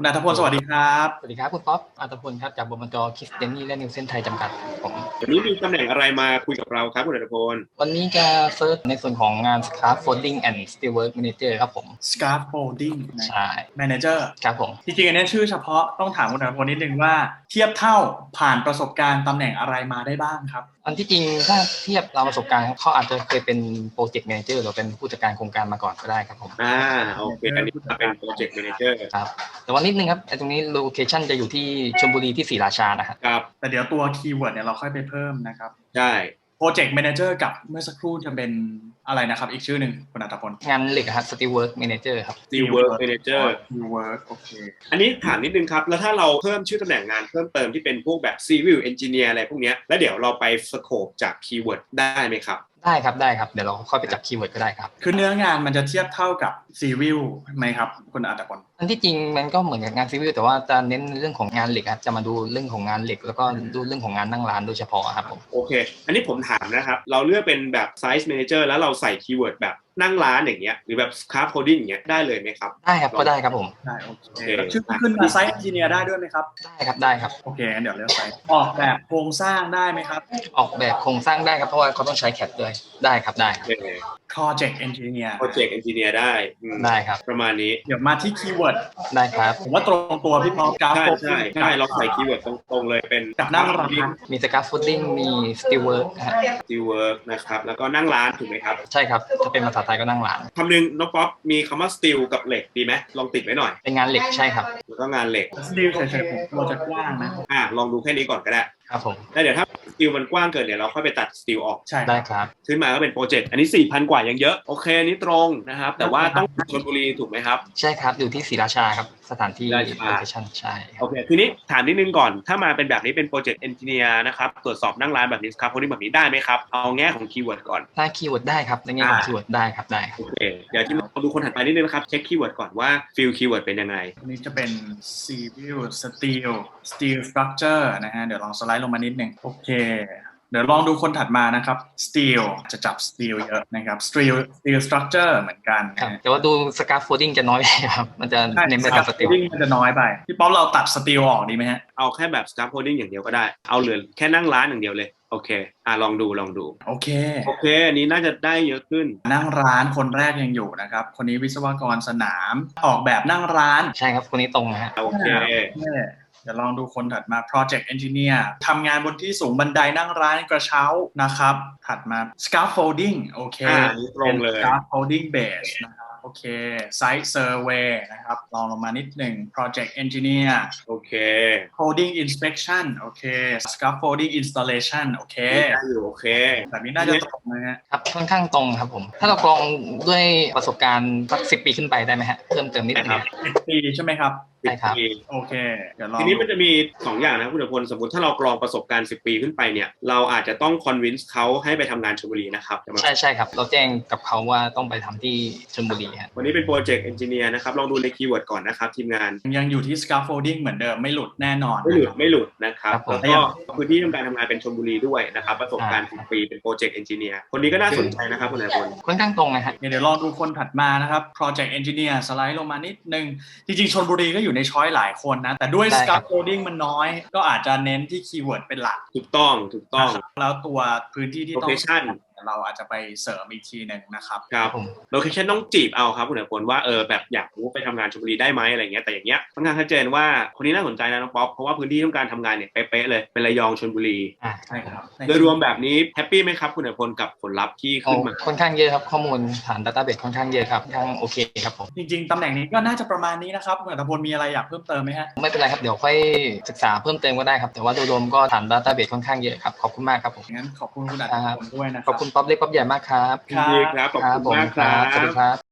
คุณอัธพลสวัสดีครับ สวัสดีครับ คุณป๊อปอัตพลครับ จากบมจคิสเตนนี่และนิวเซนไทยจำกัดผมวันนี้มีตำแหน่งอะไรมาคุยกับเราครับ คุณอัตพล วันนี้จะเซิร์ชในส่วนของงาน Scarf Folding and Steelwork Manager ครับผม Scaffolding ใช่ Manager ครับผม จริงๆอันนี้ชื่อเฉพาะต้องถามคุณอัธพลนิดนึงว่าเทียบเท่าผ่านประสบการณ์ตำแหน่งอะไรมาได้บ้างครับอันที่จริงถ้าเทียบตามประสบการณ์เขาอาจจะเคยเป็นโปรเจกต์แมเนเจอร์หรือเป็นผู้จัดการโครงการมาก่อนก็ได้ครับผมอ่าโอเคอันนี้เป็นโปรเจกต์แมเนเจอร์ครับ แต่ว่านิดนึงครับไอ้ตรงนี้โลเคชันจะอยู่ที่ชลบุรีที่ศรีราชานะครับครับแต่เดี๋ยวตัวคีย์เวิร์ดเนี่ยเราค่อยไปเพิ่มนะครับใช่ Project Manager กับเมื่อสักครู่จะเป็น อะไรนะครับอีกชื่อหนึ่งคุณอัธพลงานเหล็กอะครับ Steelwork Manager ครับดีเวิร์กแมเนเจอร์ Steelwork โอเคอันนี้ถามนิดนึงครับ แล้วถ้าเราเพิ่มชื่อตำแหน่งงานเพิ่มเติมที่เป็นพวกแบบ Civil Engineer อะไรพวกเนี้ยแล้วเดี๋ยวเราไปสโคปจากคีย์เวิร์ดได้ไหมครับได้ครับได้ครับเดี๋ยวเราค่อยไปจับคีย์เวิร์ดก็ได้ครับ คือเนื้องานมันจะเทียบเท่ากับ Civil ไหมครับคุณอัธพลอันที่จริงมันก็เหมือนกับงานซีวิลแต่ว่าจะเน้นเรื่องของงานเหล็กครับจะมาดูเรื่องของงานเหล็ก แล้วก็ดูเรื่องของงานนั่งร้านโดยเฉพาะครับผมโอเค อันนี้ผมถามนะครับ เราเลือกเป็นแบบ Size Manager แล้วเราใส่คีย์เวิร์ดแบบ นั่งร้านอย่างเงี้ยหรือแบบ Scarf Holding อย่างเงี้ยได้เลยไหมครับ ได้ครับก็ได้ครับผมได้โอเคโอเคแล้วชื่อขึ้นมา Site Engineer ได้ด้วยไหมครับ ได้ครับได้ครับโอเคงั้นเดี๋ยวเลือกไซต์ออกแบบโครงสร้างได้ไหมครับ ออกแบบโครงสร้างได้ครับเพราะว่าเขาต้องใช้แคดด้วยได้ครับได้ครับโอเค Project Engineer Project Engineer ได้อืมได้ครับ ประมาณนี้เดี๋ยวมาที่คีย์เวิร์ดได้ครับผมว่าตรงตัวพี่ป๊อปกราฟใช่โฟใช่ใช่เราใส่คีย์เวิร์ดตรงๆเลยเป็นกับนั่งร้านมีสกาฟฟูดดิ้งมีสติลเวิร์กฮะซีเวิร์กนะครับแล้วก็นั่งร้านถูกไหมครับ ใช่ครับถ้าเป็นภาษาไทยก็นั่งร้านคำหนึ่งน้องป๊อปมีคำว่าสตีลกับเหล็กดีไหมลองติดไว้หน่อย เป็นงานเหล็กใช่ครับแล้วก็งานเหล็กสตีลเฉยๆผมกลัวจะกว้างนะอะลองดูแค่นี้ก่อนก็ได้ครับผมแล้วเดี๋ยวถ้าสตีลมันกว้างเกินเนี่ยเราค่อยไปตัดสตีลออกใช่ได้ครับขึ้นมาก็เป็นโปรเจกต์อันนี้ 4,000 กว่ายังเยอะ โอเคอันนี้ตรงนะครับ แต่ว่าต้องชลบุรีถูกไหมครับ ใช่ครับ อยู่ที่ศรีราชาครับ สถานที่ศรีราชาโลเคชั่นใช่คโอรับเคทีนี้ถามนิดนึงก่อน ถ้ามาเป็นแบบนี้เป็นโปรเจกต์เอนจิเนียร์นะครับตรวจสอบนั่งร้านแบบนี้ครับพวกนี้แบบนี้ได้ไหมครับเอาแง่ของคีย์เวิร์ดก่อนถ้าคีย์เวิร์ดได้ครับในแง่ของอ่าคีย์เวิร์ดได้ครับได้ครับโอเคเดี๋ยวที่เราดูคนถัดไปนิดนึงนะครับเช็คคีย์เวิร์ดก่อนว่าฟิลคีย์เวิร์ดเป็นยังไงอันนี้จะเป็น civil steel steel structure นะฮะเดี๋ยวลองสไลด์ลงมานิดหนึ่งโอเค เดี๋ยวลองดูคนถัดมานะครับ steel จะจับ steel เยอะนะครับ steel steel structure เหมือนกันครับนะฮะแต่ว่าดูสกาฟฟูดดิ้งจะน้อยไปครับ มันจะเน้นไปทางสติลวิ่งมันจะน้อยไป พี่ป๊อปเราตัด steel ออกดีไหมฮะ เอาแค่แบบ staff holding อย่างเดียวก็ได้ เอาเหลือแค่นั่งร้านอย่างเดียวเลย โอเค อะลองดูลองดู โอเค โอเค อันนี้น่าจะได้เยอะขึ้น นั่งร้านคนแรกยังอยู่นะครับ คนนี้วิศวกรสนาม ออกแบบนั่งร้าน ใช่ครับ คนนี้ตรงนะฮะโอเคเดี๋ยวลองดูคนถัดมา Project Engineer ทำงานบนที่สูงบันไดนั่งร้านกระเช้านะครับ ถัดมา Scaffolding โอเคอ่าอันนี้ตรงเลยป็น Scaffolding base นะครับ โอเค Site Survey นะครับลองลงมานิดหนึ่ง Project Engineer โอเค Coding Inspection โอเค Scaffolding Installation โอเคได้อยู่โอเคแบบนี้น่าจะตรงนะฮะครับค่อนข้างตรงครับผม ถ้าเรากรองด้วยประสบการณ์สักสิปีขึ้นไปได้ไหมฮะ เพิ่มเติมนิดนึงได้ครับสิบปีใช่ไหมครับ ใช่ครับปีโอเคเดี๋ยวลองทีนี้มันจะมี2อย่างนะคุณเดชพลสมมติถ้าเรากรองประสบการณ์10ปีขึ้นไปเนี่ยเราอาจจะต้องคอนวินส์เขาให้ไปทำงานชลบุรีนะครับจะมาใช่ใช่ครับเราแจ้งกับเขาว่าต้องไปทำที่ชลบุรีฮะวันนี้เป็นโปรเจกต์เอนจิเนียร์นะครับลองดูในคีย์เวิร์ดก่อนนะครับทีมงานยังอยู่ที่ Scaffolding เหมือนเดิมไม่หลุดแน่นอนไม่หลุดนะครับไม่หลุดนะครับครับผมแล้วก็พื้นที่ทำการทำงานเป็นชลบุรีด้วยนะครับประสบการณ์10ปีเป็นโปรเจกต์เอนจิเนียร์คนนี้ก็น่าสนใจนะครับคุณเดชพลค่อนข้างตรงนะฮะเดี๋ยวลองดูคนถัดมานะครับ Project Engineer สไลด์ลงมานิดนึงจริงๆชนบุรีก็อยู่ในช้อยหลายคนนะ แต่ด้วยได้ครับ Scaffolding มันน้อย ก็อาจจะเน้นที่คีย์เวิร์ดเป็นหลัก ถูกต้องถูกต้องนะครับแล้วตัวพื้นที่ที่ต้อง Location เราอาจจะไปเสริมอีกทีหนึ่งนะครับครับผมโลเคชั่นต้องจีบเอาครับคุณเดชพลว่าเออแบบอยากรู้ไปทำงานชลบุรีได้ไหมอะไรเงี้ยแต่อย่างเงี้ยค่อนข้างชัดเจนว่าคนนี้น่าสนใจนะน้องป๊อปเพราะว่าพื้นที่ต้องการทำงานเนี่ยเป๊ะๆเลยเป็นระยองชลบุรีอ่าใช่ครับโดยรวมแบบนี้แฮปปี้ไหมครับคุณเดชพลกับผลลัพธ์ที่โอ้ขึ้นมาค่อนข้างเยอะครับข้อมูลฐานดัตต้าเบสค่อนข้างเยอะครับค่อนข้างโอเคครับผมจริงๆตำแหน่งนี้ก็น่าจะประมาณนี้นะครับคุณอัตพลมีอะไรอยากเพิ่มเติมไหมฮะไม่เป็นไรครับเดี๋ยวค่อยศึกษาเพิ่มเติมก็ได้ครับแต่ว่าโดยรวมก็ฐานดัตต้าเบสค่อนข้างเยอะครับขอบคุณมากครับผมงั้นขอบคุณคุณอัตพลด้วยนะคขรัอบคุณป๊อปเล็กป๊อปใหญ่มากครับยินดีครับขอบคุณมากครัสวัสดีบครับ